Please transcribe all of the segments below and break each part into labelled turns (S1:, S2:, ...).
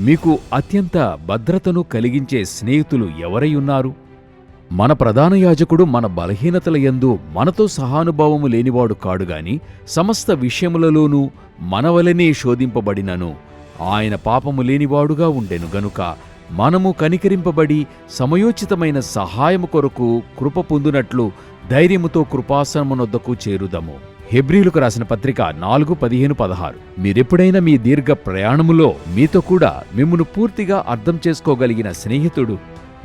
S1: మీకు అత్యంత భద్రతను కలిగించే స్నేహితులు ఎవరై ఉన్నారు? మన ప్రధాన యాజకుడు మన బలహీనతల యందు మనతో సహానుభావము లేనివాడు కాడుగాని సమస్త విషయములలోనూ మనవలనే శోధింపబడినను. ఆయన పాపము లేనివాడుగా ఉండెను గనుక మనము కనికరింపబడి సమయోచితమైన సహాయము కొరకు కృప పొందునట్లు ధైర్యముతో కృపాసనమునొద్దకు చేరుదము. హెబ్రిలకు రాసిన పత్రిక నాలుగు పదిహేను పదహారు. మీరెప్పుడైనా మీ దీర్ఘ ప్రయాణములో మీతో కూడా మిమ్మును పూర్తిగా అర్థం చేసుకోగలిగిన స్నేహితుడు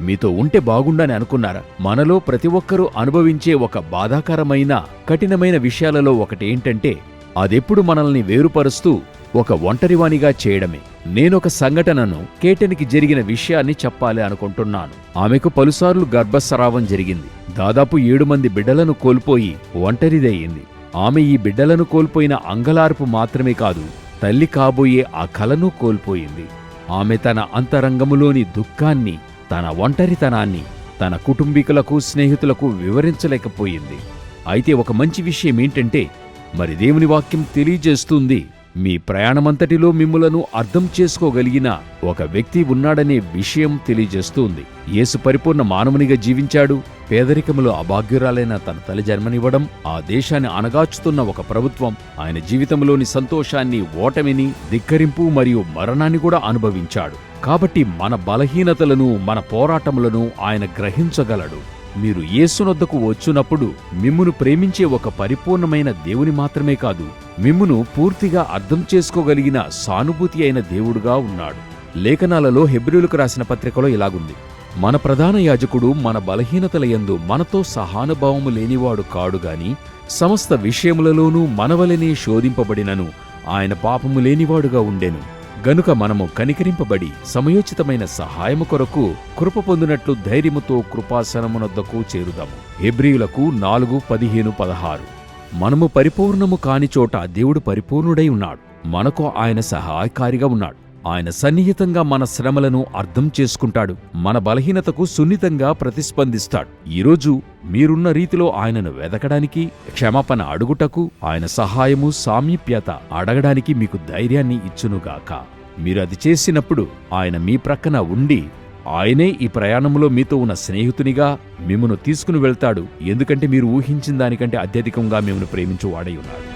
S1: మీతో ఉంటే బాగుండని అనుకున్నారా? మనలో ప్రతి ఒక్కరూ అనుభవించే ఒక బాధాకరమైన కఠినమైన విషయాలలో ఒకటేంటంటే అదెప్పుడు మనల్ని వేరుపరుస్తూ ఒక ఒంటరివాణిగా చేయడమే. నేనొక సంఘటనను కేటన్కి జరిగిన విషయాన్ని చెప్పాలి అనుకుంటున్నాను. ఆమెకు పలుసార్లు గర్భస్రావం జరిగింది. దాదాపు ఏడు మంది బిడ్డలను కోల్పోయి ఒంటరిదయ్యింది ఆమె ఈ బిడ్డలను కోల్పోయిన అంగలార్పు మాత్రమే కాదు తల్లి కాబోయే ఆ కలను కోల్పోయింది. ఆమె తన అంతరంగములోని దుఃఖాన్ని తన ఒంటరితనాన్ని తన కుటుంబీకులకు స్నేహితులకు వివరించలేకపోయింది. అయితే ఒక మంచి విషయం ఏంటంటే మరి దేవుని వాక్యం తెలియజేస్తుంది. మీ ప్రయాణమంతటిలో మిమ్ములను అర్థం చేసుకోగలిగిన ఒక వ్యక్తి ఉన్నాడనే విషయం తెలియజేస్తుంది. యేసు పరిపూర్ణ మానవునిగా జీవించాడు. పేదరికములో అభాగ్యురాలైన తన తల్లి జన్మనివ్వడం ఆ దేశాన్ని అణగాచుతున్న ఒక ప్రభుత్వం ఆయన జీవితంలోని సంతోషాన్ని ఓటమిని ధిక్కరింపు మరియు మరణాన్ని కూడా అనుభవించాడు. కాబట్టి మన బలహీనతలను మన పోరాటములను ఆయన గ్రహించగలడు. మీరు యేసునొద్దకు వచ్చునప్పుడు మిమ్మును ప్రేమించే ఒక పరిపూర్ణమైన దేవుని మాత్రమే కాదు మిమ్మును పూర్తిగా అర్థం చేసుకోగలిగిన సానుభూతి అయిన దేవుడుగా ఉన్నాడు. లేఖనాలలో హెబ్రిలకు రాసిన పత్రికలో ఇలాగుంది. మన ప్రధాన యాజకుడు మన బలహీనతల యందు మనతో సహానుభావము లేనివాడు కాడుగాని సమస్త విషయములలోనూ మనవలనే శోధింపబడినను ఆయన పాపము లేనివాడుగా ఉండెను. గనుక మనము కనికరింపబడి సమయోచితమైన సహాయము కొరకు కృప పొందినట్లు ధైర్యముతో కృపాసనమునొద్దకు చేరుదాము. హెబ్రియులకు నాలుగు పదిహేను పదహారు. మనము పరిపూర్ణము కాని చోట దేవుడు పరిపూర్ణుడై ఉన్నాడు. మనకు ఆయన సహాయకారిగా ఉన్నాడు. ఆయన సన్నిహితంగా మన శ్రమలను అర్థం చేసుకుంటాడు మన బలహీనతకు సున్నితంగా ప్రతిస్పందిస్తాడు. ఈరోజు మీరున్న రీతిలో ఆయనను వెదకడానికి క్షమాపణ అడుగుటకు ఆయన సహాయము సామీప్యత అడగడానికి మీకు ధైర్యాన్ని ఇచ్చునుగాక. మీరు అది చేసినప్పుడు ఆయన మీ ప్రక్కన ఉండి ఆయనే ఈ ప్రయాణంలో మీతో ఉన్న స్నేహితునిగా మిమ్మను తీసుకుని వెళ్తాడు ఎందుకంటే మీరు ఊహించిన దానికంటే అత్యధికంగా మిమ్మను ప్రేమించు వాడై ఉన్నాడు